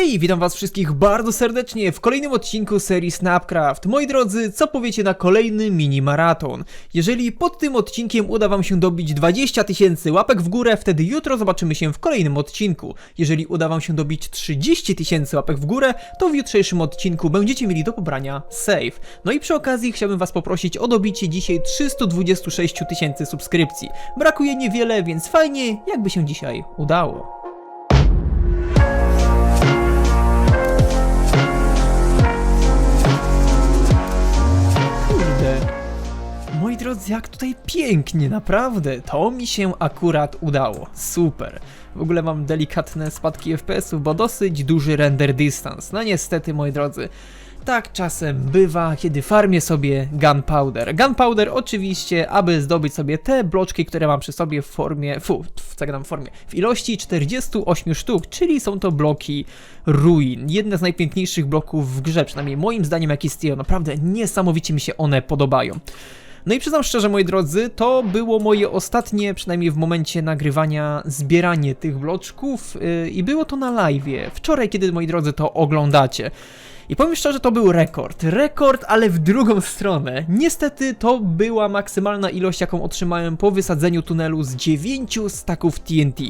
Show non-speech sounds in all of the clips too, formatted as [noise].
Hej, witam was wszystkich bardzo serdecznie w kolejnym odcinku serii Snapcraft. Moi drodzy, co powiecie na kolejny mini maraton? Jeżeli pod tym odcinkiem uda wam się dobić 20 tysięcy łapek w górę, wtedy jutro zobaczymy się w kolejnym odcinku. Jeżeli uda wam się dobić 30 tysięcy łapek w górę, to w jutrzejszym odcinku będziecie mieli do pobrania save. No i przy okazji chciałbym was poprosić o dobicie dzisiaj 326 tysięcy subskrypcji. Brakuje niewiele, więc fajnie, jakby się dzisiaj udało. Drodzy, jak tutaj pięknie, naprawdę. To mi się akurat udało. Super. W ogóle mam delikatne spadki FPS-ów, bo dosyć duży render distance. No niestety, moi drodzy. Tak czasem bywa, kiedy farmię sobie gunpowder. Gunpowder oczywiście, aby zdobyć sobie te bloczki, które mam przy sobie w formie, fu, w w formie, w ilości 48 sztuk, czyli są to bloki ruin. Jedne z najpiękniejszych bloków w grze, przynajmniej moim zdaniem jak istnieją. Naprawdę niesamowicie mi się one podobają. No i przyznam szczerze, moi drodzy, to było moje ostatnie, przynajmniej w momencie nagrywania, zbieranie tych bloczków yy, i było to na live. Wczoraj, kiedy, moi drodzy, to oglądacie. I powiem szczerze, to był rekord. Rekord, ale w drugą stronę. Niestety to była maksymalna ilość, jaką otrzymałem po wysadzeniu tunelu z 9 staków TNT.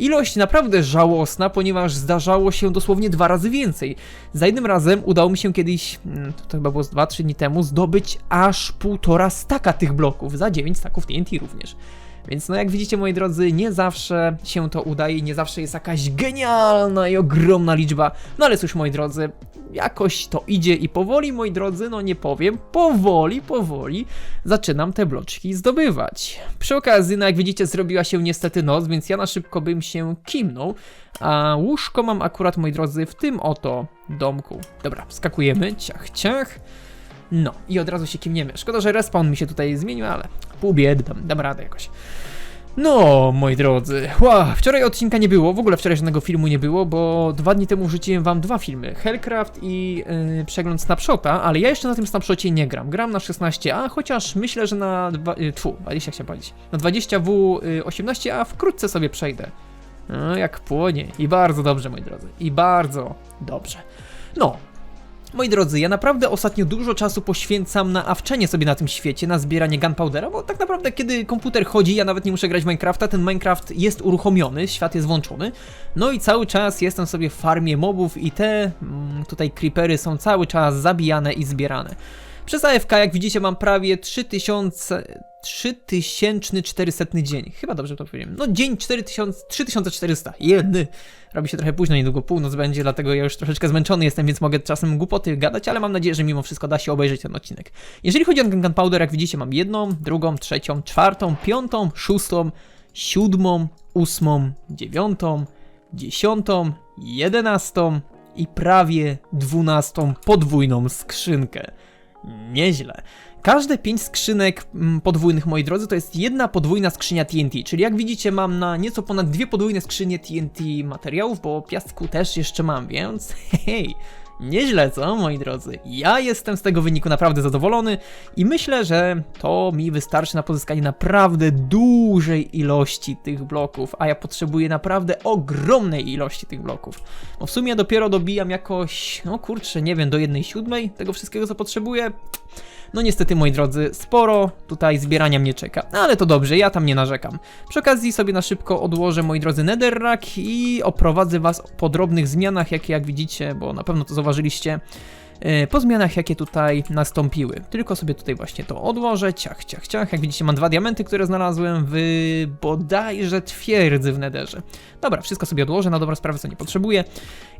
Ilość naprawdę żałosna, ponieważ zdarzało się dosłownie dwa razy więcej. Za jednym razem udało mi się kiedyś, mm, to chyba było z 2-3 dni temu, zdobyć aż półtora staka tych bloków, za 9 staków TNT również. Więc no jak widzicie moi drodzy, nie zawsze się to udaje, nie zawsze jest jakaś genialna i ogromna liczba. No ale cóż moi drodzy, jakoś to idzie i powoli moi drodzy, no nie powiem, powoli, powoli zaczynam te bloczki zdobywać. Przy okazji, no jak widzicie zrobiła się niestety noc, więc ja na szybko bym się kimnął, a łóżko mam akurat moi drodzy w tym oto domku. Dobra, skakujemy, ciach, ciach. No, i od razu się kimniemy. Szkoda, że respawn mi się tutaj zmienił, ale pół biedy, dam, dam radę jakoś. No, moi drodzy, wow, wczoraj odcinka nie było, w ogóle wczoraj żadnego filmu nie było, bo dwa dni temu wrzuciłem wam dwa filmy, Hellcraft i yy, przegląd snapshota, ale ja jeszcze na tym snapshocie nie gram, gram na 16A, chociaż myślę, że na, dwa, yy, tfu, 20 chciałem powiedzieć, na 20W yy, 18A wkrótce sobie przejdę. No, jak płonie, i bardzo dobrze, moi drodzy, i bardzo dobrze. No, Moi drodzy, ja naprawdę ostatnio dużo czasu poświęcam na awczenie sobie na tym świecie, na zbieranie gunpowdera, bo tak naprawdę kiedy komputer chodzi, ja nawet nie muszę grać Minecrafta, ten Minecraft jest uruchomiony, świat jest włączony, no i cały czas jestem sobie w farmie mobów i te mm, tutaj creepery są cały czas zabijane i zbierane. Przez AFK, jak widzicie, mam prawie 3000, 3400 dzień. Chyba dobrze to powiedziałem. No dzień 4000, 3400. Jedny. Robi się trochę późno, niedługo północ będzie, dlatego ja już troszeczkę zmęczony jestem, więc mogę czasem głupoty gadać, ale mam nadzieję, że mimo wszystko da się obejrzeć ten odcinek. Jeżeli chodzi o Gunpowder, jak widzicie, mam jedną, drugą, trzecią, czwartą, piątą, szóstą, siódmą, ósmą, dziewiątą, dziesiątą, jedenastą i prawie dwunastą podwójną skrzynkę. Nieźle. Każde 5 skrzynek mm, podwójnych, moi drodzy, to jest jedna podwójna skrzynia TNT, czyli jak widzicie mam na nieco ponad dwie podwójne skrzynie TNT materiałów, bo piasku też jeszcze mam, więc [laughs] hej, nieźle co, moi drodzy. Ja jestem z tego wyniku naprawdę zadowolony i myślę, że to mi wystarczy na pozyskanie naprawdę dużej ilości tych bloków, a ja potrzebuję naprawdę ogromnej ilości tych bloków. Bo w sumie dopiero dobijam jakoś, no kurczę, nie wiem, do jednej siódmej tego wszystkiego, co potrzebuję. No niestety, moi drodzy, sporo tutaj zbierania mnie czeka, ale to dobrze, ja tam nie narzekam. Przy okazji sobie na szybko odłożę, moi drodzy, netherrack i oprowadzę was po drobnych zmianach, jakie jak widzicie, bo na pewno to zauważyliście, po zmianach, jakie tutaj nastąpiły. Tylko sobie tutaj właśnie to odłożę, ciach, ciach, ciach. Jak widzicie, mam dwa diamenty, które znalazłem w bodajże twierdzy w nederze. Dobra, wszystko sobie odłożę, na dobrą sprawę, co nie potrzebuję.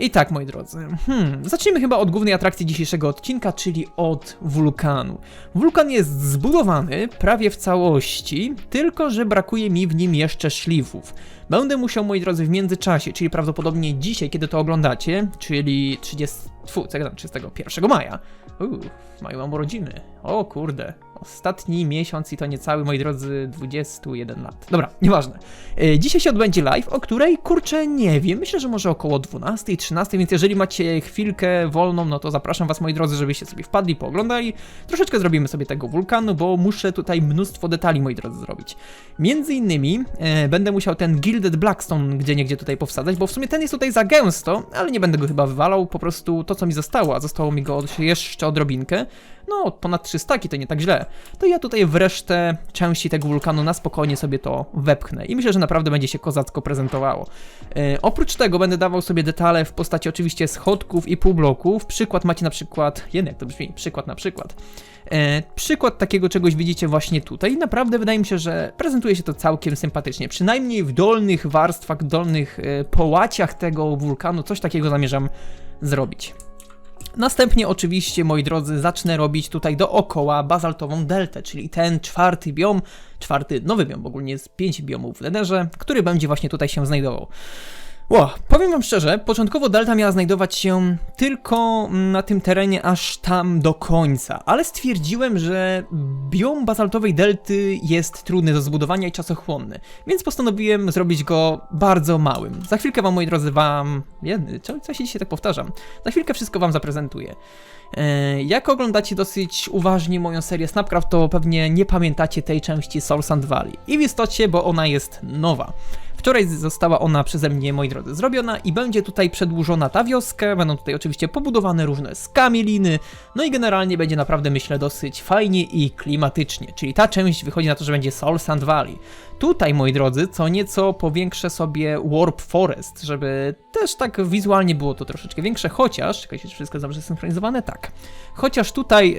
I tak, moi drodzy, hmm, zacznijmy chyba od głównej atrakcji dzisiejszego odcinka, czyli od wulkanu. Wulkan jest zbudowany prawie w całości, tylko że brakuje mi w nim jeszcze szlifów. Będę musiał, moi drodzy, w międzyczasie, czyli prawdopodobnie dzisiaj, kiedy to oglądacie, czyli 30, tfu, co ja gadam, 31 maja. Uuu, w maju mam urodziny. O kurde, Ostatni miesiąc i to niecały, moi drodzy, 21 lat. Dobra, nieważne. E, Dzisiaj się odbędzie live, o której, kurczę, nie wiem, myślę, że może około 12, 13, więc jeżeli macie chwilkę wolną, no to zapraszam was, moi drodzy, żebyście sobie wpadli, pooglądali. Troszeczkę zrobimy sobie tego wulkanu, bo muszę tutaj mnóstwo detali, moi drodzy, zrobić. Między innymi e, będę musiał ten Gilded Blackstone gdzie niegdzie tutaj powsadzać, bo w sumie ten jest tutaj za gęsto, ale nie będę go chyba wywalał, po prostu to co mi zostało, a zostało mi go jeszcze odrobinkę, no ponad 300 to nie tak źle, to ja tutaj w resztę części tego wulkanu na spokojnie sobie to wepchnę i myślę, że naprawdę będzie się kozacko prezentowało. E, oprócz tego będę dawał sobie detale w postaci oczywiście schodków i półbloków, przykład macie na przykład, jeden jak to brzmi, przykład na przykład. E, przykład takiego czegoś widzicie właśnie tutaj. Naprawdę wydaje mi się, że prezentuje się to całkiem sympatycznie. Przynajmniej w dolnych warstwach, dolnych e, połaciach tego wulkanu coś takiego zamierzam zrobić. Następnie oczywiście, moi drodzy, zacznę robić tutaj dookoła bazaltową deltę, czyli ten czwarty biom, czwarty nowy biom, ogólnie jest pięć biomów w Nederze, który będzie właśnie tutaj się znajdował. Ło, powiem wam szczerze, początkowo delta miała znajdować się tylko na tym terenie aż tam do końca, ale stwierdziłem, że biom bazaltowej delty jest trudny do zbudowania i czasochłonny, więc postanowiłem zrobić go bardzo małym. Za chwilkę wam, moi drodzy, wam... Jedny, co, co się dzisiaj tak powtarzam? Za chwilkę wszystko wam zaprezentuję. E, Jak oglądacie dosyć uważnie moją serię Snapcraft, to pewnie nie pamiętacie tej części Soul Sand Valley. I w istocie, bo ona jest nowa. Wczoraj została ona przeze mnie, moi drodzy, zrobiona i będzie tutaj przedłużona ta wioska. Będą tutaj oczywiście pobudowane różne skamieliny, no i generalnie będzie naprawdę, myślę, dosyć fajnie i klimatycznie. Czyli ta część wychodzi na to, że będzie Soul Sand Valley. Tutaj, moi drodzy, co nieco powiększę sobie Warp Forest, żeby też tak wizualnie było to troszeczkę większe, chociaż, czekajcie, czy wszystko jest dobrze synchronizowane? Tak. Chociaż tutaj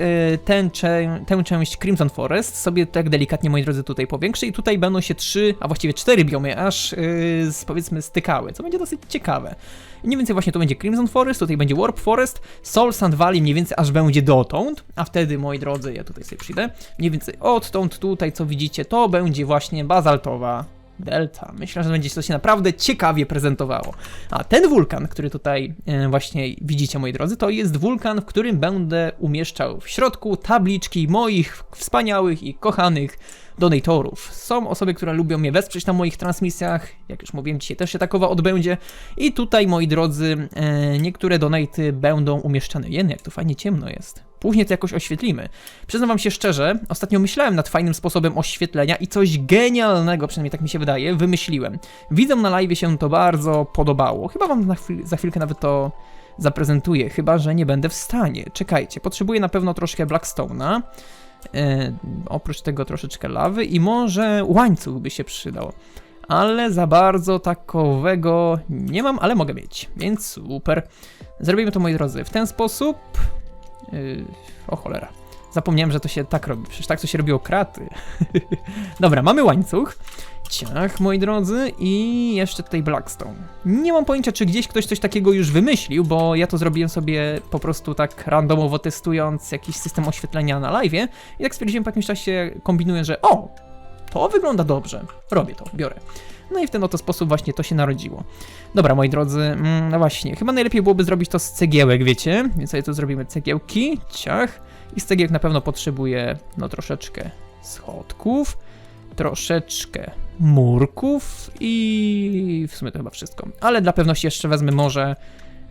y, cze- tę część Crimson Forest sobie tak delikatnie, moi drodzy, tutaj powiększę i tutaj będą się trzy, a właściwie cztery biomy aż, y, powiedzmy, stykały, co będzie dosyć ciekawe. Mniej więcej właśnie tu będzie Crimson Forest, tutaj będzie Warp Forest, Soul Sand Valley mniej więcej aż będzie dotąd, a wtedy, moi drodzy, ja tutaj sobie przyjdę, mniej więcej odtąd tutaj, co widzicie, to będzie właśnie bazaltowa Delta. Myślę, że będzie to się naprawdę ciekawie prezentowało. A ten wulkan, który tutaj e, właśnie widzicie, moi drodzy, to jest wulkan, w którym będę umieszczał w środku tabliczki moich wspaniałych i kochanych donatorów. Są osoby, które lubią mnie wesprzeć na moich transmisjach, jak już mówiłem, dzisiaj też się takowa odbędzie. I tutaj, moi drodzy, e, niektóre donaty będą umieszczane. Jen, jak to fajnie ciemno jest. Później to jakoś oświetlimy. Przyznam wam się szczerze, ostatnio myślałem nad fajnym sposobem oświetlenia i coś genialnego, przynajmniej tak mi się wydaje, wymyśliłem. Widzom na live się to bardzo podobało. Chyba wam chwil, za chwilkę nawet to zaprezentuję, chyba że nie będę w stanie. Czekajcie, potrzebuję na pewno troszkę Blackstone'a. E, oprócz tego troszeczkę lawy i może łańcuch by się przydał. Ale za bardzo takowego nie mam, ale mogę mieć, więc super. Zrobimy to, moi drodzy, w ten sposób. Yy, o cholera. Zapomniałem, że to się tak robi. Przecież tak to się robiło kraty. [laughs] Dobra, mamy łańcuch. Ciach, moi drodzy, i jeszcze tutaj Blackstone. Nie mam pojęcia, czy gdzieś ktoś coś takiego już wymyślił, bo ja to zrobiłem sobie po prostu tak randomowo testując jakiś system oświetlenia na live i tak stwierdziłem po jakimś czasie, kombinuję, że o, to wygląda dobrze. Robię to, biorę. No i w ten oto sposób właśnie to się narodziło. Dobra, moi drodzy, mm, no właśnie, chyba najlepiej byłoby zrobić to z cegiełek, wiecie? Więc sobie tu zrobimy cegiełki, ciach. I z cegiełek na pewno potrzebuję, no troszeczkę schodków, troszeczkę murków i w sumie to chyba wszystko. Ale dla pewności jeszcze wezmę może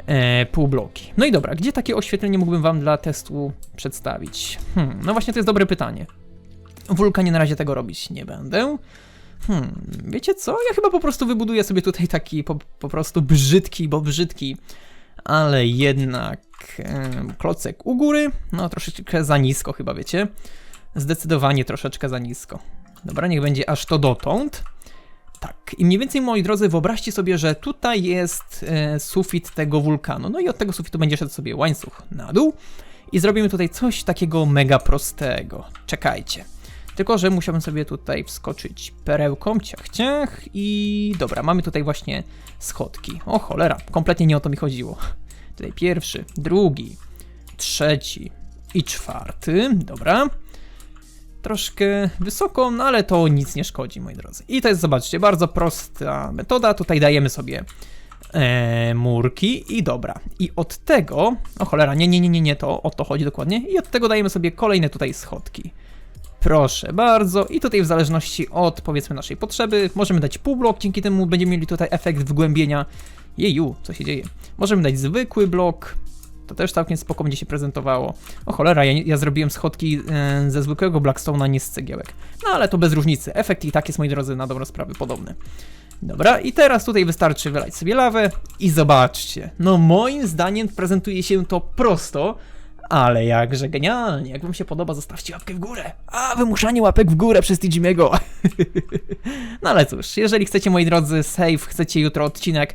e, półbloki. No i dobra, gdzie takie oświetlenie mógłbym wam dla testu przedstawić? Hmm, no właśnie to jest dobre pytanie. Wulkanie na razie tego robić nie będę. Hmm, wiecie co? Ja chyba po prostu wybuduję sobie tutaj taki po, po prostu brzydki, bo brzydki, ale jednak em, klocek u góry, no troszeczkę za nisko chyba, wiecie? Zdecydowanie troszeczkę za nisko. Dobra, niech będzie aż to dotąd. Tak, i mniej więcej, moi drodzy, wyobraźcie sobie, że tutaj jest e, sufit tego wulkanu. No i od tego sufitu będzie szedł sobie łańcuch na dół. I zrobimy tutaj coś takiego mega prostego. Czekajcie. Tylko, że musiałbym sobie tutaj wskoczyć perełką, ciach, ciach i dobra, mamy tutaj właśnie schodki. O cholera, kompletnie nie o to mi chodziło. Tutaj pierwszy, drugi, trzeci i czwarty, dobra. Troszkę wysoko, no ale to nic nie szkodzi, moi drodzy. I to jest, zobaczcie, bardzo prosta metoda. Tutaj dajemy sobie e, murki i dobra. I od tego, o cholera, nie, nie, nie, nie, nie, to o to chodzi dokładnie. I od tego dajemy sobie kolejne tutaj schodki. Proszę bardzo. I tutaj w zależności od powiedzmy naszej potrzeby możemy dać pół blok, dzięki temu będziemy mieli tutaj efekt wgłębienia. Jeju, co się dzieje? Możemy dać zwykły blok. To też całkiem spoko będzie się prezentowało. O cholera, ja, ja zrobiłem schodki e, ze zwykłego Blackstone'a, nie z cegiełek. No ale to bez różnicy. Efekt i tak jest, moi drodzy, na dobrą sprawę podobny. Dobra, i teraz tutaj wystarczy wylać sobie lawę i zobaczcie. No moim zdaniem prezentuje się to prosto, ale jakże genialnie. Jak wam się podoba, zostawcie łapkę w górę. A, wymuszanie łapek w górę przez Tijimiego. [laughs] no ale cóż, jeżeli chcecie, moi drodzy, save, chcecie jutro odcinek,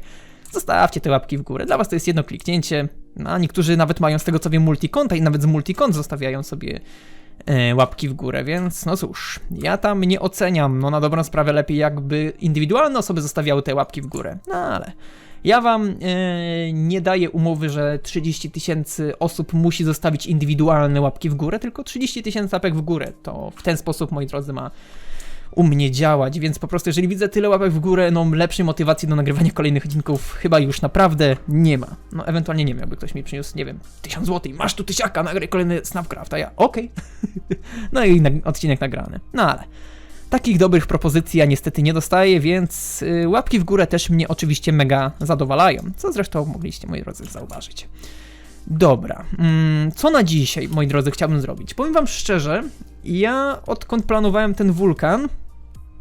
zostawcie te łapki w górę. Dla was to jest jedno kliknięcie. No, a niektórzy nawet mają z tego co wiem multikonta i nawet z multikont zostawiają sobie e, łapki w górę, więc no cóż, ja tam nie oceniam, no na dobrą sprawę lepiej jakby indywidualne osoby zostawiały te łapki w górę, no ale ja wam e, nie daję umowy, że 30 tysięcy osób musi zostawić indywidualne łapki w górę, tylko 30 tysięcy łapek w górę, to w ten sposób, moi drodzy, ma u mnie działać, więc po prostu jeżeli widzę tyle łapek w górę, no lepszej motywacji do nagrywania kolejnych odcinków chyba już naprawdę nie ma. No ewentualnie nie jakby ktoś mi przyniósł, nie wiem, 1000 zł, masz tu tysiaka, nagraj kolejny Snapcraft, a ja, okej. [laughs] no i odcinek nagrany. No ale takich dobrych propozycji ja niestety nie dostaję, więc y, łapki w górę też mnie oczywiście mega zadowalają, co zresztą mogliście, moi drodzy, zauważyć. Dobra, mm, co na dzisiaj, moi drodzy, chciałbym zrobić? Powiem wam szczerze, ja odkąd planowałem ten wulkan,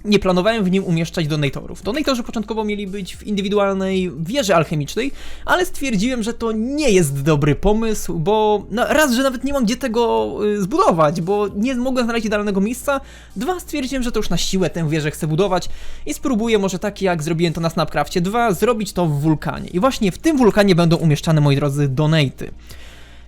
nie planowałem w nim umieszczać donatorów. Donatorzy początkowo mieli być w indywidualnej wieży alchemicznej, ale stwierdziłem, że to nie jest dobry pomysł, bo no, raz, że nawet nie mam gdzie tego y, zbudować, bo nie mogłem znaleźć idealnego miejsca, dwa, stwierdziłem, że to już na siłę tę wieżę chcę budować i spróbuję może tak jak zrobiłem to na Snapcrafcie 2, zrobić to w wulkanie. I właśnie w tym wulkanie będą umieszczane, moi drodzy, donaty.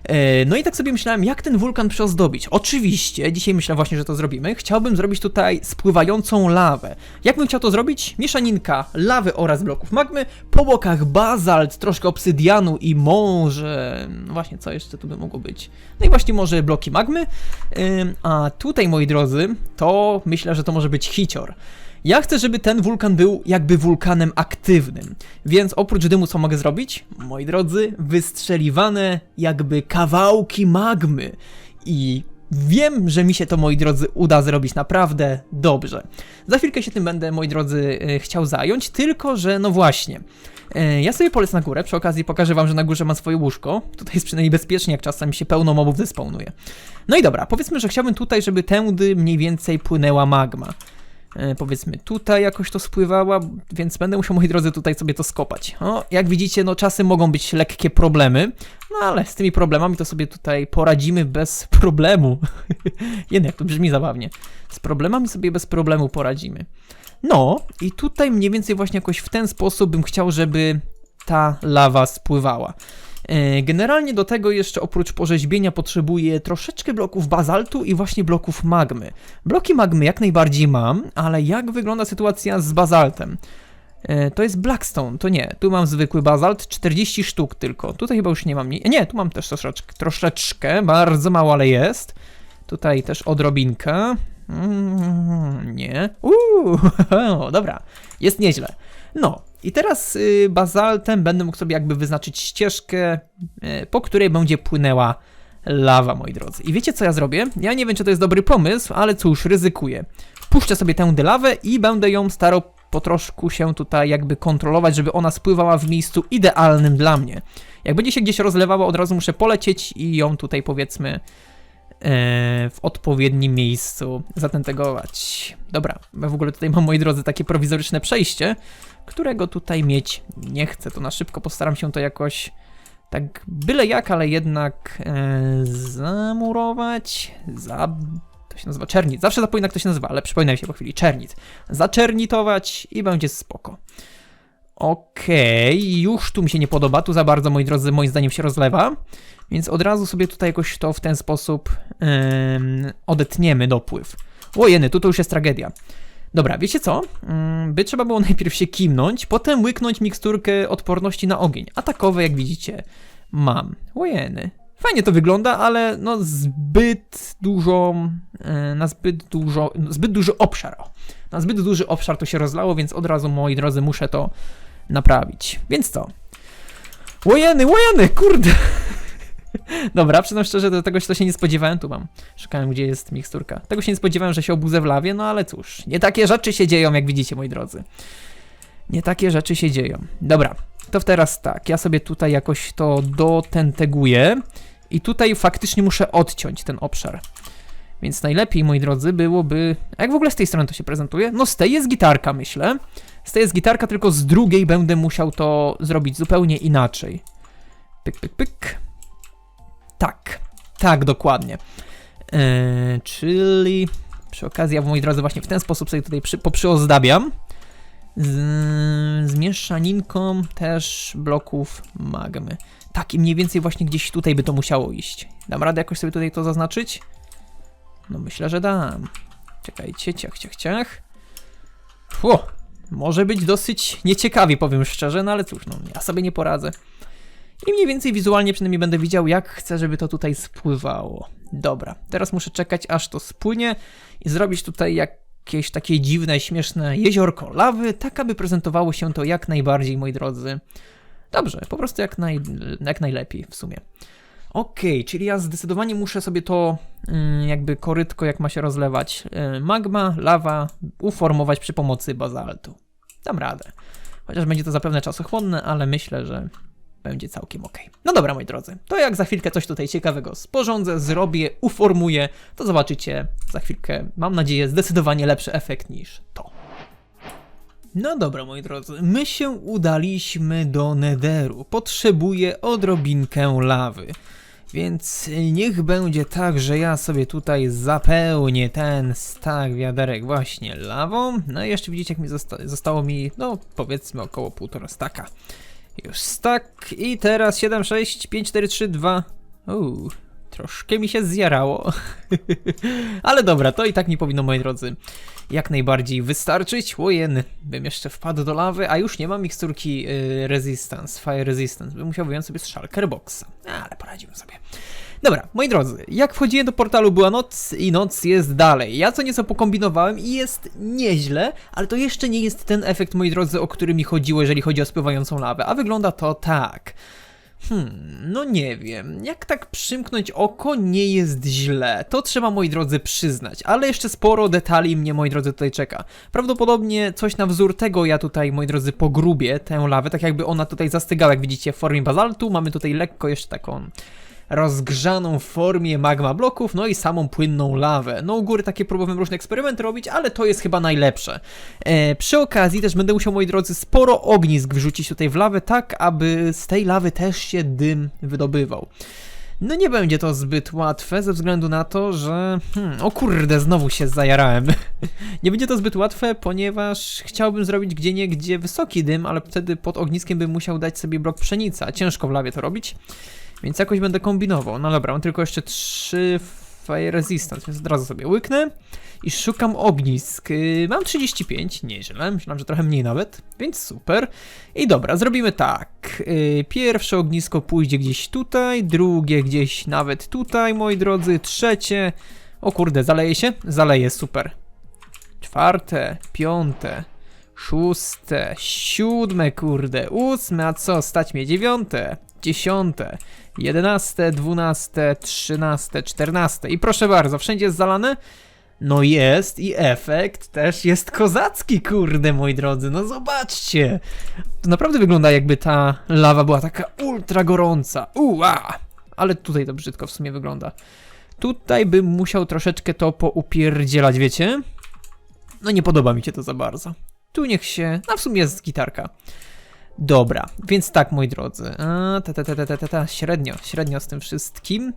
E, No i tak sobie myślałem, jak ten wulkan przyozdobić. Oczywiście, dzisiaj myślę właśnie, że to zrobimy. Chciałbym zrobić tutaj spływającą lawę. Jak bym chciał to zrobić? Mieszaninka lawy oraz bloków magmy, po bokach bazalt, troszkę obsydianu i może... No właśnie, co jeszcze tu by mogło być? No i właśnie może bloki magmy. Ym, A tutaj, moi drodzy, to myślę, że to może być hicior. Ja chcę, żeby ten wulkan był jakby wulkanem aktywnym, więc oprócz dymu co mogę zrobić? Moi drodzy, wystrzeliwane jakby kawałki magmy i wiem, że mi się to, moi drodzy, uda zrobić naprawdę dobrze. Za chwilkę się tym będę, moi drodzy, e, chciał zająć, tylko że no właśnie... E, Ja sobie polecę na górę, przy okazji pokażę wam, że na górze mam swoje łóżko. Tutaj jest przynajmniej bezpiecznie, jak czasem się pełno mobów zespawnuje. No i dobra, powiedzmy, że chciałbym tutaj, żeby tędy mniej więcej płynęła magma. E, powiedzmy tutaj jakoś to spływała, więc będę musiał, moi drodzy, tutaj sobie to skopać. O, jak widzicie, no czasem mogą być lekkie problemy, no ale z tymi problemami to sobie tutaj poradzimy bez [laughs] problemu. Jednak to brzmi zabawnie. Z problemami sobie bez problemu poradzimy. No, i tutaj mniej więcej właśnie jakoś w ten sposób bym chciał, żeby ta lawa spływała. E, Generalnie do tego jeszcze oprócz porzeźbienia potrzebuję troszeczkę bloków bazaltu i właśnie bloków magmy. Bloki magmy jak najbardziej mam, ale jak wygląda sytuacja z bazaltem? E, To jest Blackstone, to nie. Tu mam zwykły bazalt, 40 sztuk tylko. Tutaj chyba już nie mam. Nie, nie tu mam też troszeczkę, troszeczkę, bardzo mało, ale jest. Tutaj też odrobinkę. Mm, nie. Uuu, [laughs] dobra, jest nieźle. No, i teraz y, bazaltem będę mógł sobie jakby wyznaczyć ścieżkę, y, po której będzie płynęła lawa, moi drodzy. I wiecie co ja zrobię? Ja nie wiem, czy to jest dobry pomysł, ale cóż, ryzykuję. Puszczę sobie tę lawę i będę ją starał po troszku się tutaj jakby kontrolować, żeby ona spływała w miejscu idealnym dla mnie. Jak będzie się gdzieś rozlewała, od razu muszę polecieć i ją tutaj powiedzmy w odpowiednim miejscu zatentegować. Dobra, w ogóle tutaj mam, moi drodzy, takie prowizoryczne przejście, którego tutaj mieć nie chcę. To na szybko postaram się to jakoś tak byle jak, ale jednak e, zamurować, za... to się nazywa czernit. Zawsze zapominam jak to się nazywa, ale przypomnę mi się po chwili. Czernit. Zaczernitować i będzie spoko. Okej, już tu mi się nie podoba, tu za bardzo, moi drodzy, moim zdaniem się rozlewa, więc od razu sobie tutaj jakoś to w ten sposób em, odetniemy dopływ. O jeny, tu to już jest tragedia. Dobra, wiecie co? Mm, By trzeba było [laughs] najpierw się kimnąć, potem łyknąć miksturkę odporności na ogień. A takowe, jak widzicie, mam. Ojeny. Fajnie to wygląda, ale no zbyt dużo, e, na zbyt dużo, zbyt duży obszar. Na zbyt duży obszar to się rozlało, więc od razu, moi drodzy, muszę to naprawić. Więc co? Łojeny, łojeny, kurde! [laughs] Dobra, przyznam szczerze, do tego się to się nie spodziewałem. Tu mam. Szukałem, gdzie jest miksturka. Tego się nie spodziewałem, że się obudzę w lawie, no ale cóż. Nie takie rzeczy się dzieją, jak widzicie, moi drodzy. Nie takie rzeczy się dzieją. Dobra, to teraz tak. Ja sobie tutaj jakoś to dotenteguję. I tutaj faktycznie muszę odciąć ten obszar. Więc najlepiej, moi drodzy, byłoby. A jak w ogóle z tej strony to się prezentuje? No, z tej jest gitarka, myślę. Tej jest gitarka, tylko z drugiej będę musiał to zrobić zupełnie inaczej. Pyk, pyk, pyk. Tak, tak, dokładnie. Eee, czyli przy okazji, ja moi drodzy, właśnie w ten sposób sobie tutaj przy, poprzyozdabiam. Z, z mieszaninką też bloków magmy. Tak, i mniej więcej właśnie gdzieś tutaj by to musiało iść. Dam radę jakoś sobie tutaj to zaznaczyć? No myślę, że dam. Czekajcie, ciach, ciach, ciach. Fu, może być dosyć nieciekawie, powiem szczerze, no ale cóż, no ja sobie nie poradzę. I mniej więcej wizualnie przynajmniej będę widział, jak chcę, żeby to tutaj spływało. Dobra, teraz muszę czekać, aż to spłynie i zrobić tutaj jakieś takie dziwne, śmieszne jeziorko lawy, tak aby prezentowało się to jak najbardziej, moi drodzy. Dobrze, po prostu jak, naj, jak najlepiej w sumie. Okej, czyli ja zdecydowanie muszę sobie to jakby korytko, jak ma się rozlewać, y, magma, lawa, uformować przy pomocy bazaltu. Dam radę. Chociaż będzie to zapewne czasochłonne, ale myślę, że będzie całkiem ok. No dobra, moi drodzy, to jak za chwilkę coś tutaj ciekawego sporządzę, zrobię, uformuję, to zobaczycie za chwilkę, mam nadzieję, zdecydowanie lepszy efekt niż to. No dobra, moi drodzy, my się udaliśmy do Nederu. Potrzebuję odrobinkę lawy. Więc niech będzie tak, że ja sobie tutaj zapełnię ten stak wiaderek właśnie lawą. No i jeszcze widzicie, jak mi zosta zostało mi, no powiedzmy około półtora staka. Już stak i teraz 7, 6, 5, 4, 3, 2. Uuu, troszkę mi się zjarało. [laughs] Ale dobra, to i tak nie powinno, moi drodzy, jak najbardziej wystarczyć. Łojen, bym jeszcze wpadł do lawy, a już nie mam miksturki y, Resistance, Fire Resistance. Bym musiał wyjąć sobie z Shulker Boxa. Ale poradziłem sobie. Dobra, moi drodzy, jak wchodziłem do portalu była noc i noc jest dalej. Ja co nieco pokombinowałem i jest nieźle, ale to jeszcze nie jest ten efekt, moi drodzy, o który mi chodziło, jeżeli chodzi o spływającą lawę, a wygląda to tak. Hmm, no nie wiem. Jak tak przymknąć oko, nie jest źle. To trzeba, moi drodzy, przyznać. Ale jeszcze sporo detali mnie, moi drodzy, tutaj czeka. Prawdopodobnie coś na wzór tego ja tutaj, moi drodzy, pogrubię tę lawę, tak jakby ona tutaj zastygała, jak widzicie, w formie bazaltu. Mamy tutaj lekko jeszcze taką rozgrzaną formie magma bloków, no i samą płynną lawę. No u góry takie próbowałem różne eksperymenty robić, ale to jest chyba najlepsze. E, przy okazji też będę musiał, moi drodzy, sporo ognisk wrzucić tutaj w lawę, tak aby z tej lawy też się dym wydobywał. No nie będzie to zbyt łatwe ze względu na to, że... Hmm, o kurde, znowu się zajarałem. [laughs] nie będzie to zbyt łatwe, ponieważ chciałbym zrobić gdzie nie gdzie wysoki dym, ale wtedy pod ogniskiem bym musiał dać sobie blok pszenicy, a ciężko w lawie to robić. Więc jakoś będę kombinował. No dobra, mam tylko jeszcze trzy Fire Resistance, więc od razu sobie łyknę i szukam ognisk. Yy, Mam 35, nieźle, myślałem, że trochę mniej nawet, więc super. I dobra, zrobimy tak. Yy, Pierwsze ognisko pójdzie gdzieś tutaj, drugie gdzieś nawet tutaj, moi drodzy, trzecie... O kurde, zaleje się? Zaleje, super. Czwarte, piąte, szóste, siódme, kurde, ósme, a co, stać mnie dziewiąte, dziesiąte, jedenaste, dwunaste, trzynaste, czternaste i proszę bardzo, wszędzie jest zalane? No jest i efekt też jest kozacki, kurde, moi drodzy, no zobaczcie. To naprawdę wygląda jakby ta lawa była taka ultra gorąca, uła! Ale tutaj to brzydko w sumie wygląda. Tutaj bym musiał troszeczkę to poupierdzielać, wiecie? No nie podoba mi się to za bardzo. Tu niech się. A w sumie jest gitarka. Dobra, więc tak, moi drodzy. A, ta, ta, ta, ta, ta, ta, średnio, średnio z tym wszystkim.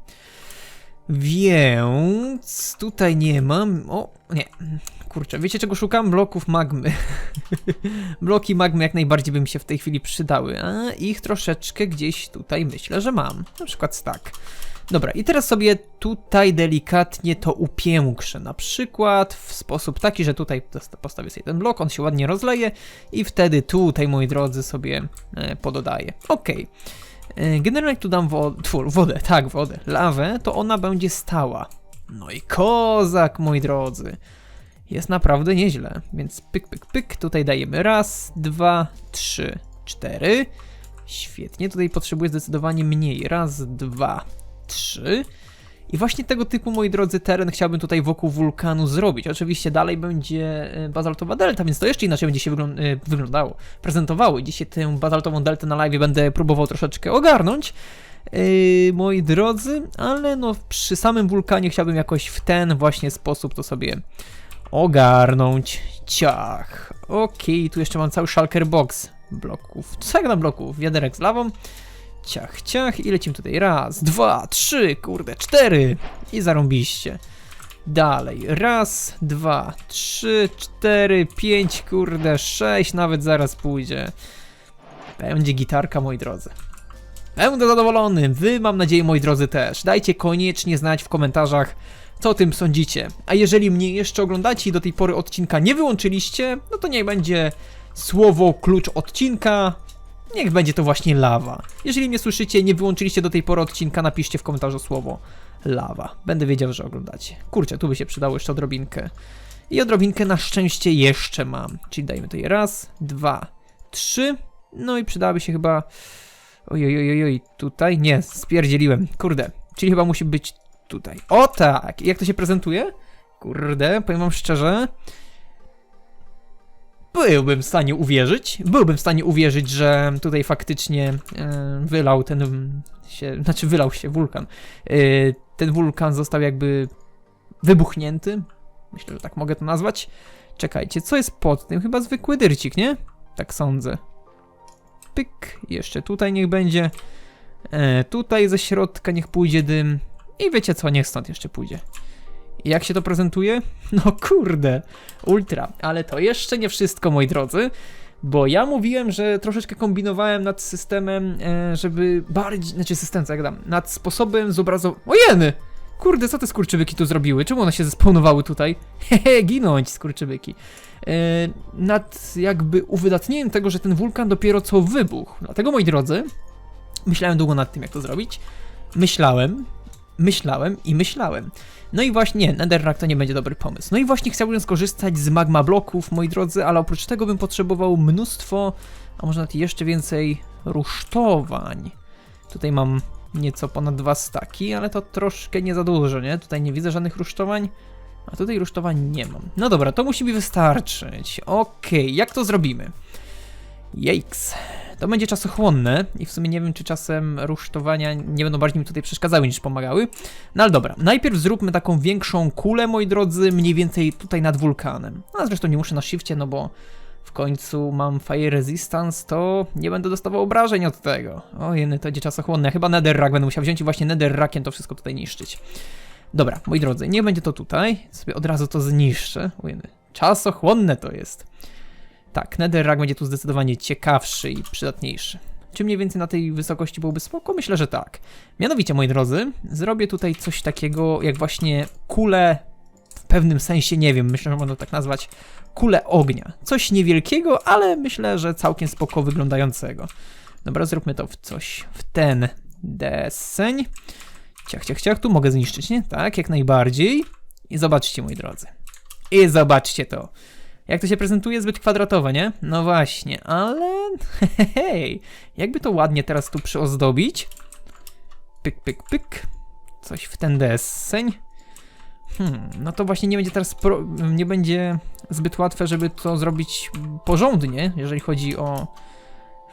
Więc tutaj nie mam. O, nie. Kurczę, wiecie czego szukam? Bloków magmy. [laughs] Bloki magmy jak najbardziej by mi się w tej chwili przydały, a ich troszeczkę gdzieś tutaj myślę, że mam. Na przykład tak. Dobra, i teraz sobie tutaj delikatnie to upiększę. Na przykład w sposób taki, że tutaj post- postawię sobie ten blok, on się ładnie rozleje i wtedy tutaj, moi drodzy, sobie e, pododaję. Okej. E, Generalnie jak tu dam wodę, wodę, [laughs] tak, wodę, lawę, to ona będzie stała. No i kozak, moi drodzy. Jest naprawdę nieźle, więc pyk, pyk, pyk, tutaj dajemy raz, dwa, trzy, cztery. Świetnie, tutaj potrzebuję zdecydowanie mniej. Raz, dwa, trzy. I właśnie tego typu, moi drodzy, teren chciałbym tutaj wokół wulkanu zrobić. Oczywiście dalej będzie e, bazaltowa delta, więc to jeszcze inaczej będzie się e, wyglądało, prezentowało. I dzisiaj tę bazaltową deltę na live będę próbował troszeczkę ogarnąć. Yy, moi drodzy, ale no przy samym wulkanie chciałbym jakoś w ten właśnie sposób to sobie ogarnąć. Ciach. Okej, tu jeszcze mam cały shulker box bloków. Jak na bloków? Wiaderek z lawą. Ciach, ciach i lecimy tutaj. Raz, dwa, trzy, kurde, cztery. I zarąbiście. Dalej. Raz, dwa, trzy, cztery, pięć, kurde, sześć, nawet zaraz pójdzie. Będzie gitarka, moi drodzy. Będę zadowolony. Wy, mam nadzieję, moi drodzy, też. Dajcie koniecznie znać w komentarzach, co o tym sądzicie. A jeżeli mnie jeszcze oglądacie i do tej pory odcinka nie wyłączyliście, no to niech będzie słowo klucz odcinka. Niech będzie to właśnie lawa. Jeżeli mnie słyszycie, nie wyłączyliście do tej pory odcinka, napiszcie w komentarzu słowo lawa. Będę wiedział, że oglądacie. Kurczę, tu by się przydało jeszcze odrobinkę. I odrobinkę na szczęście jeszcze mam. Czyli dajmy tutaj raz, dwa, trzy. No i przydałaby się chyba... Ojej, tutaj? Nie, spierdzieliłem. Kurde, czyli chyba musi być tutaj. O tak! Jak to się prezentuje? Kurde, powiem wam szczerze. Byłbym w stanie uwierzyć. Byłbym w stanie uwierzyć, że tutaj faktycznie e, wylał ten się, znaczy wylał się wulkan. E, ten wulkan został jakby wybuchnięty. Myślę, że tak mogę to nazwać. Czekajcie, co jest pod tym? Chyba zwykły dyrcik, nie? Tak sądzę. Pyk, jeszcze tutaj niech będzie. E, tutaj ze środka niech pójdzie dym. I wiecie co, niech stąd jeszcze pójdzie. Jak się to prezentuje? [laughs] No kurde, ultra. Ale to jeszcze nie wszystko, moi drodzy. Bo ja mówiłem, że troszeczkę kombinowałem nad systemem, e, żeby bardziej, znaczy system, co jak dam, nad sposobem zobrazowania... O jeny! Kurde, co te skurczybyki tu zrobiły? Czemu one się zespawnowały tutaj? [laughs] Hehe, ginąć, skurczybyki. E, nad jakby uwydatnieniem tego, że ten wulkan dopiero co wybuchł. Dlatego, moi drodzy, myślałem długo nad tym, jak to zrobić. Myślałem, myślałem i myślałem. No i właśnie, nie, Netherrack to nie będzie dobry pomysł. No i właśnie chciałbym skorzystać z magma bloków, moi drodzy, ale oprócz tego bym potrzebował mnóstwo, a może nawet jeszcze więcej rusztowań. Tutaj mam nieco ponad dwa staki, ale to troszkę nie za dużo, nie? Tutaj nie widzę żadnych rusztowań. A tutaj rusztowań nie mam. No dobra, to musi mi wystarczyć. Okej, jak to zrobimy? Jejks. To będzie czasochłonne i w sumie nie wiem, czy czasem rusztowania nie będą bardziej mi tutaj przeszkadzały niż pomagały. No ale dobra, najpierw zróbmy taką większą kulę, moi drodzy, mniej więcej tutaj nad wulkanem. No a zresztą nie muszę na shifcie, no bo w końcu mam fire resistance, to nie będę dostawał obrażeń od tego. O jeny, to będzie czasochłonne. Chyba netherrack będę musiał wziąć i właśnie netherrackiem to wszystko tutaj niszczyć. Dobra, moi drodzy, nie będzie to tutaj. Sobie od razu to zniszczę. O jeny, czasochłonne to jest. Tak, Netherrack będzie tu zdecydowanie ciekawszy i przydatniejszy. Czy mniej więcej na tej wysokości byłoby spoko? Myślę, że tak. Mianowicie, moi drodzy, zrobię tutaj coś takiego jak właśnie kulę, w pewnym sensie, nie wiem, myślę, że można tak nazwać, kulę ognia. Coś niewielkiego, ale myślę, że całkiem spoko wyglądającego. Dobra, zróbmy to w coś, w ten deseń. Ciach, ciach, ciach, tu mogę zniszczyć, nie? Tak, jak najbardziej. I zobaczcie, moi drodzy. I zobaczcie to. Jak to się prezentuje? Zbyt kwadratowe, nie? No właśnie, ale [laughs] hej, jakby to ładnie teraz tu przyozdobić. Pyk, pyk, pyk. Coś w ten deseń. Hmm, no to właśnie nie będzie teraz pro, nie będzie zbyt łatwe, żeby to zrobić porządnie, jeżeli chodzi o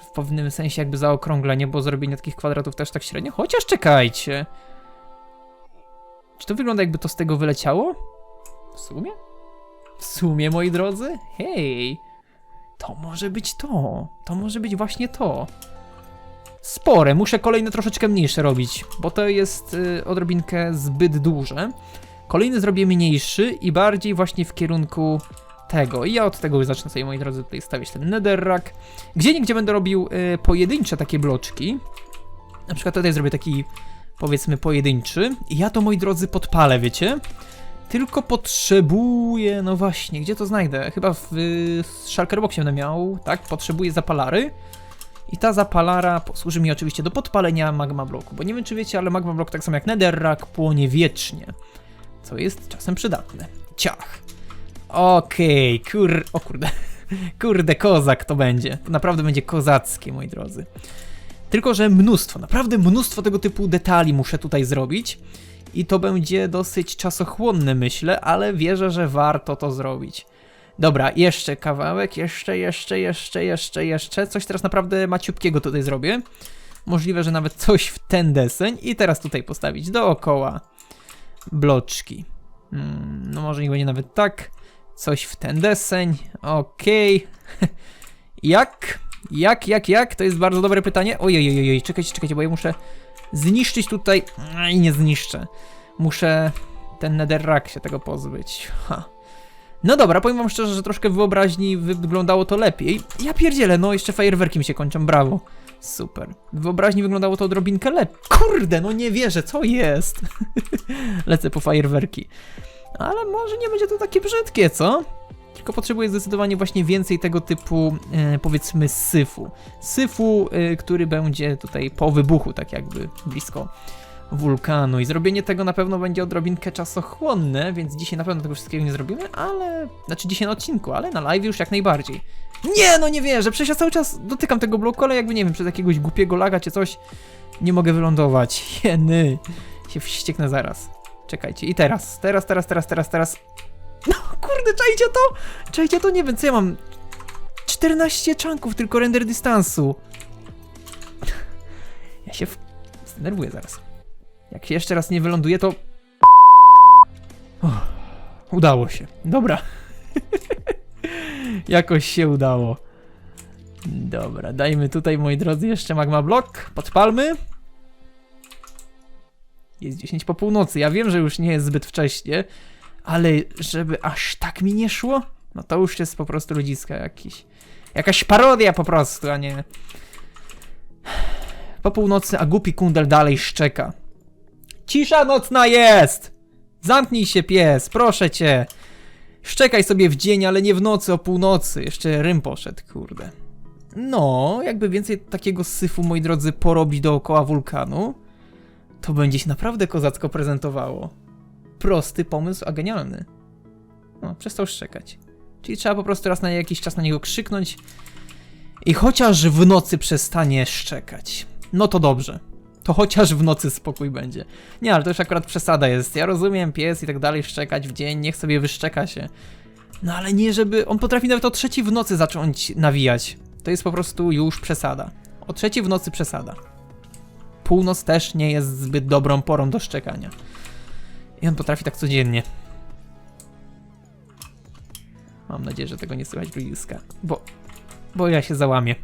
w pewnym sensie jakby zaokrąglenie, bo zrobienie takich kwadratów też tak średnio. Chociaż czekajcie. Czy to wygląda jakby to z tego wyleciało? W sumie? W sumie, moi drodzy? Hej! To może być to. To może być właśnie to. Spore, muszę kolejne troszeczkę mniejsze robić, bo to jest y, odrobinkę zbyt duże. Kolejny zrobię mniejszy i bardziej właśnie w kierunku tego. I ja od tego zacznę sobie, moi drodzy, tutaj stawiać ten netherrack. Gdzie nigdzie będę robił y, pojedyncze takie bloczki. Na przykład tutaj zrobię taki, powiedzmy, pojedynczy. I ja to, moi drodzy, podpalę, wiecie? Tylko potrzebuję, no właśnie, gdzie to znajdę? Chyba w y, Shulkerboxie będę miał, tak? Potrzebuję zapalary. I ta zapalara posłuży mi oczywiście do podpalenia magma bloku, bo nie wiem czy wiecie, ale magma blok tak samo jak netherrack płonie wiecznie. Co jest czasem przydatne. Ciach. Okej, kur... o kurde. [laughs] Kurde, kozak to będzie. To naprawdę będzie kozackie, moi drodzy. Tylko, że mnóstwo, naprawdę mnóstwo tego typu detali muszę tutaj zrobić. I to będzie dosyć czasochłonne, myślę, ale wierzę, że warto to zrobić. Dobra, jeszcze kawałek, jeszcze, jeszcze, jeszcze, jeszcze, jeszcze. Coś teraz naprawdę maciupkiego tutaj zrobię. Możliwe, że nawet coś w ten deseń. I teraz tutaj postawić dookoła bloczki. Hmm, no może niech będzie nawet tak. Coś w ten deseń. Okej. [laughs] jak? Jak, jak, jak? To jest bardzo dobre pytanie. Ojej, ojej, czekajcie, czekajcie, bo ja muszę zniszczyć tutaj... I nie zniszczę. Muszę ten netherrack się tego pozbyć. Ha. No dobra, powiem wam szczerze, że troszkę wyobraźni wy- wyglądało to lepiej. Ja pierdzielę, no jeszcze fajerwerki mi się kończą, brawo. Super. Wyobraźni wyglądało to odrobinkę lepiej. Kurde, no nie wierzę, co jest? [laughs] Lecę po fajerwerki. Ale może nie będzie to takie brzydkie, co? Tylko potrzebuję zdecydowanie właśnie więcej tego typu, e, powiedzmy, syfu. Syfu, e, który będzie tutaj po wybuchu, tak jakby blisko wulkanu. I zrobienie tego na pewno będzie odrobinkę czasochłonne, więc dzisiaj na pewno tego wszystkiego nie zrobimy, ale. Znaczy dzisiaj na odcinku, ale na live już jak najbardziej. Nie, no nie wierzę, przecież ja cały czas dotykam tego bloku, ale jakby nie wiem, przez jakiegoś głupiego laga czy coś nie mogę wylądować. [laughs] Jeny. Się wścieknę zaraz. Czekajcie, i teraz, teraz, teraz, teraz, teraz, teraz. No kurde, czajcie to? Czajcie to? Nie wiem, co ja mam. 14 czanków tylko render dystansu. Ja się w... zdenerwuję zaraz. Jak się jeszcze raz nie wyląduje, to... Udało się. Dobra. [laughs] Jakoś się udało. Dobra, dajmy tutaj, moi drodzy, jeszcze magma block. Podpalmy. Jest 10 po północy. Ja wiem, że już nie jest zbyt wcześnie, ale żeby aż tak mi nie szło, no to już jest po prostu ludziska jakiś. Jakaś parodia po prostu, a nie... Po północy, a głupi kundel dalej szczeka. Cisza nocna jest! Zamknij się, pies, proszę cię. Szczekaj sobie w dzień, ale nie w nocy o północy. Jeszcze rym poszedł, kurde. No, jakby więcej takiego syfu, moi drodzy, porobić dookoła wulkanu, to będzie się naprawdę kozacko prezentowało. Prosty pomysł, a genialny. No, przestał szczekać. Czyli trzeba po prostu raz na jakiś czas na niego krzyknąć i chociaż w nocy przestanie szczekać. No to dobrze. To chociaż w nocy spokój będzie. Nie, ale to już akurat przesada jest. Ja rozumiem, pies i tak dalej, szczekać w dzień, niech sobie wyszczeka się. No ale nie, żeby. On potrafi nawet o trzeciej w nocy zacząć nawijać. To jest po prostu już przesada. O trzeciej w nocy przesada. Północ też nie jest zbyt dobrą porą do szczekania. I on potrafi tak codziennie. Mam nadzieję, że tego nie słychać bliska, bo, bo ja się załamię.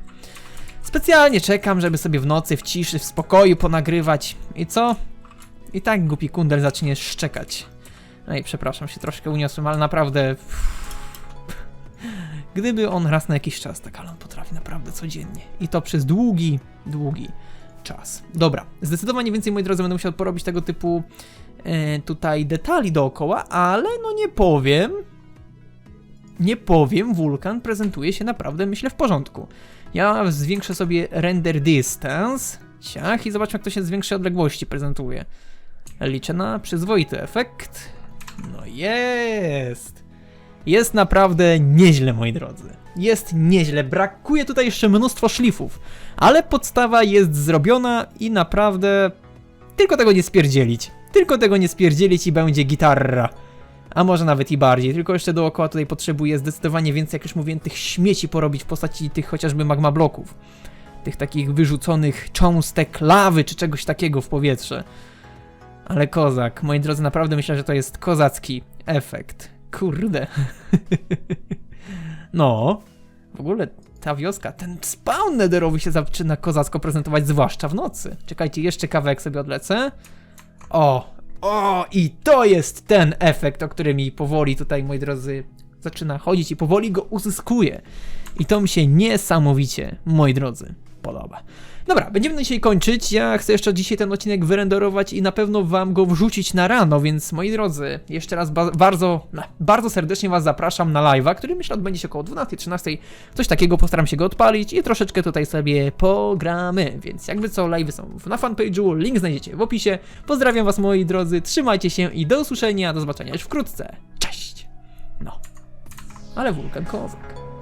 Specjalnie czekam, żeby sobie w nocy, w ciszy, w spokoju ponagrywać. I co? I tak głupi kundel zacznie szczekać. No i przepraszam, się troszkę uniosłem, ale naprawdę... Gdyby on raz na jakiś czas, tak, ale on potrafi naprawdę codziennie. I to przez długi, długi czas. Dobra, zdecydowanie więcej, moi drodzy, będę musiał porobić tego typu tutaj detali dookoła, ale no nie powiem, nie powiem, wulkan prezentuje się naprawdę, myślę, w porządku. Ja zwiększę sobie render distance, ciach, i zobaczmy, jak to się z większej odległości prezentuje. Liczę na przyzwoity efekt. No jest! Jest naprawdę nieźle, moi drodzy. Jest nieźle, brakuje tutaj jeszcze mnóstwo szlifów, ale podstawa jest zrobiona i naprawdę tylko tego nie spierdzielić. Tylko tego nie spierdzielić i będzie gitarra. A może nawet i bardziej, tylko jeszcze dookoła tutaj potrzebuję zdecydowanie więcej, jak już mówiłem, tych śmieci porobić w postaci tych chociażby magma bloków. Tych takich wyrzuconych cząstek lawy czy czegoś takiego w powietrze. Ale kozak, moi drodzy, naprawdę myślę, że to jest kozacki efekt. Kurde. [laughs] no, w ogóle ta wioska, ten spawn nederowy się zaczyna kozacko prezentować, zwłaszcza w nocy. Czekajcie, jeszcze kawałek sobie odlecę. O, o, i to jest ten efekt, o którym mi powoli tutaj, moi drodzy, zaczyna chodzić i powoli go uzyskuję. I to mi się niesamowicie, moi drodzy, podoba. Dobra, będziemy dzisiaj kończyć. Ja chcę jeszcze dzisiaj ten odcinek wyrenderować i na pewno wam go wrzucić na rano, więc moi drodzy, jeszcze raz ba bardzo, bardzo serdecznie was zapraszam na live'a, który myślę odbędzie się około 12-13. Coś takiego postaram się go odpalić i troszeczkę tutaj sobie pogramy. Więc jakby co, live'y są na fanpage'u, link znajdziecie w opisie. Pozdrawiam was moi drodzy, trzymajcie się i do usłyszenia, do zobaczenia już wkrótce. Cześć! No. Ale wulkan kozak.